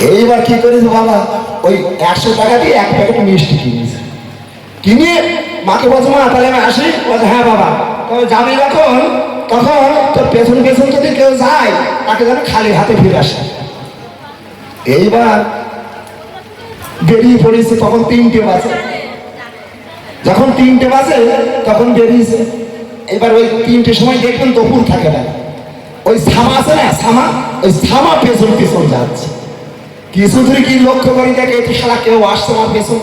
এইবার কি করেছে বাবা? ওই একশো টাকা দিয়ে এক প্যাকেট মিষ্টি কিনেছে কিনে মাকে বলছে, মা, তাহলে আমি আসি। বলছে হ্যাঁ বাবা। তবে যাবি যখন, তখন তোর পেছন পেছন যদি কেউ যায়, তাকে যেন খালি হাতে ফিরে আসে। এইবার বেরিয়ে পড়েছে তখন তিনটে বাজে। যখন তিনটে বাজে, তখন বেরিয়েছে। এবার ওই তিনটে সময় দেখবেন দুপুর থাকে না। ওই সামা আছে না, সামা? ওই সামা পেছন পেছন যাচ্ছে। কিছু ধরে কি লক্ষ্য করি দেখে এটি সারা কেউ আসছে আমার পেছন।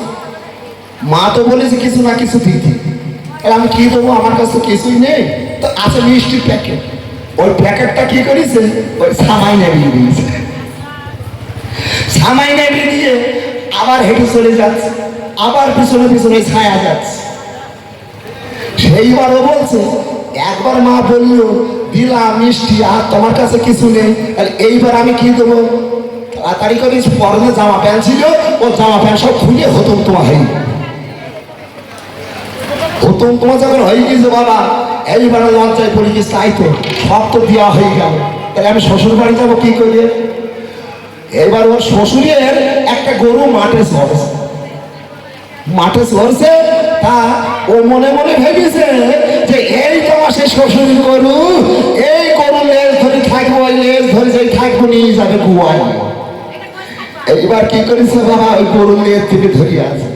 মা তো বলেছে কিছু না কিছু দিতে। আমি কি দেবো আমার কাছে কিছুই নেই। তো আছে মিষ্টির প্যাকেট। ওই প্যাকেটটা কি করেছে? ওই সামাই নেবিয়ে দিয়েছে। সামাই নেবিয়ে দিয়ে আবার হেঁটে চলে যাচ্ছে। আবার পিছনে পিছনে ছায়া যাচ্ছে। সেইবারও বলছে, একবার মা বলল দিলাম মিষ্টি, আর তোমার কাছে কিছু নেই। এইবার আমি কি দেবো? তাড়াতাড়ি করে পরনে জামা প্যান্ট ছিল, ও জামা প্যান্ট সব খুলে হতম তোমার হয়ে গেল। হতম তোমার যখন হয়ে গেছে বাবা, এইবার লঞ্চায় পড়ে গেছে, তাই তো সব তো দেওয়া হয়ে গেল। তাহলে আমি শ্বশুর বাড়ি যাব কি করে? এবার ওর শ্বশুরের একটা গরু মাঠে চড়ছে মাঠে চড়ছে তা ও মনে মনে ভেবেছে যে এই তো আমার সেই শ্বশুর গরু, এই গরু লেজ ধরে থাকব লেজ ধরে যাই থাকব নিয়ে যাবে গুয়ায় এইবার কি করেছে বাবা? ওই গরু লেজ থেকে ধরিয়ে আছে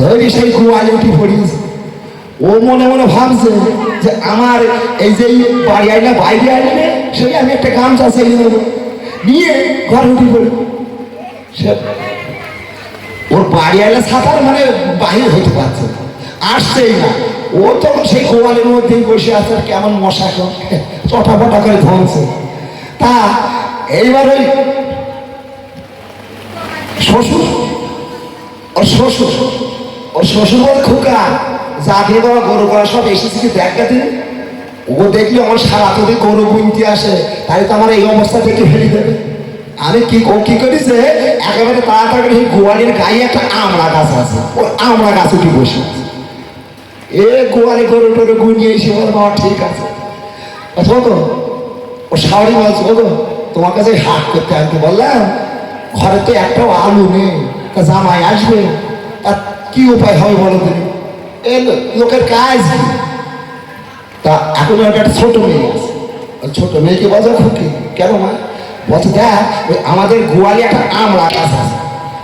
ধরি সেই গুয়ালে উঠে পড়িয়েছে। ও মনে মনে ভাবছে যে আমার এই যে বাড়ি আইলে, বাইরে আইলে সেই আমি একটা গামছা চাইলে নেব নিয়ে ঘরে উঠে পড়ি। ওর বাড়ি এলে সাঁতার মানে বাহির হতে পারছে। আসছেই না। ও তখন সেই গোয়ালের মধ্যেই বসে আছে আর কেমন মশা চটাপটা করে ধরছে। তা এইবার ওই শ্বশুর ওর শ্বশুর ওর শ্বশুর বলে খোকা, যা দিয়ে দেওয়া গরু করা সব এসেছে কি দেখা দিন ও দেখলে আমার সারা যদি গরু বুনতে আসে, তাই তো আমার এই অবস্থা থেকে ফেলে দেবে। আমি কি ও কি করেছে? একেবারে তাড়াতাড়ি সেই গোয়ালের গায়ে একটা আমড়া গাছ আছে, ওই আমড়া গাছ উঠে বসে এ গোয়ালে গরু টরু গুনিয়ে এসে বলে, বাবা, ঠিক আছে। ও শাওরি বলছে ওগো তোমার কাছে হাট করতে আনতে বললাম ঘরে তো একটাও আলু নেই, তা জামাই আসবে, তা কি উপায় হবে বলো তুমি? এ লোকের কাজ তা এখন একটা ছোট মেয়ে আছে। ছোট মেয়েকে বলছে খুকি কেন মা? বলছে, দেখ, ওই আমাদের গোয়ালে একটা আমড়া গাছ আছে।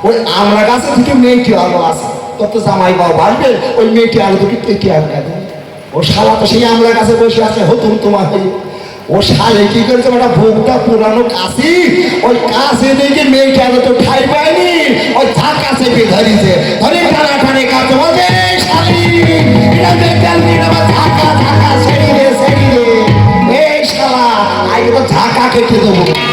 ওই আমড়া গাছে থেকে মেয়েটি আলো আছে। তোর তো জামাই বাবা বাড়বে ওই মেয়েটি আলো দুটি পেটি এখন ও শালা তো সেই আমড়া গাছে বসে আছে, হতুম তোমার হয়ে। ও শালে কি করেছে ওটা ভোগটা পুরানো কাশি। ওই কাশি দেখে মেয়েটা তো ঠাই পায়নি। ওই ঝাঁকা চেপে ধরিছে। ধরে টানা টানে কাছে বলছে শালি এটা দেখতে আসবি না, ঝাঁকা ঝাঁকা তো ঝাঁকা খেতে দেবো।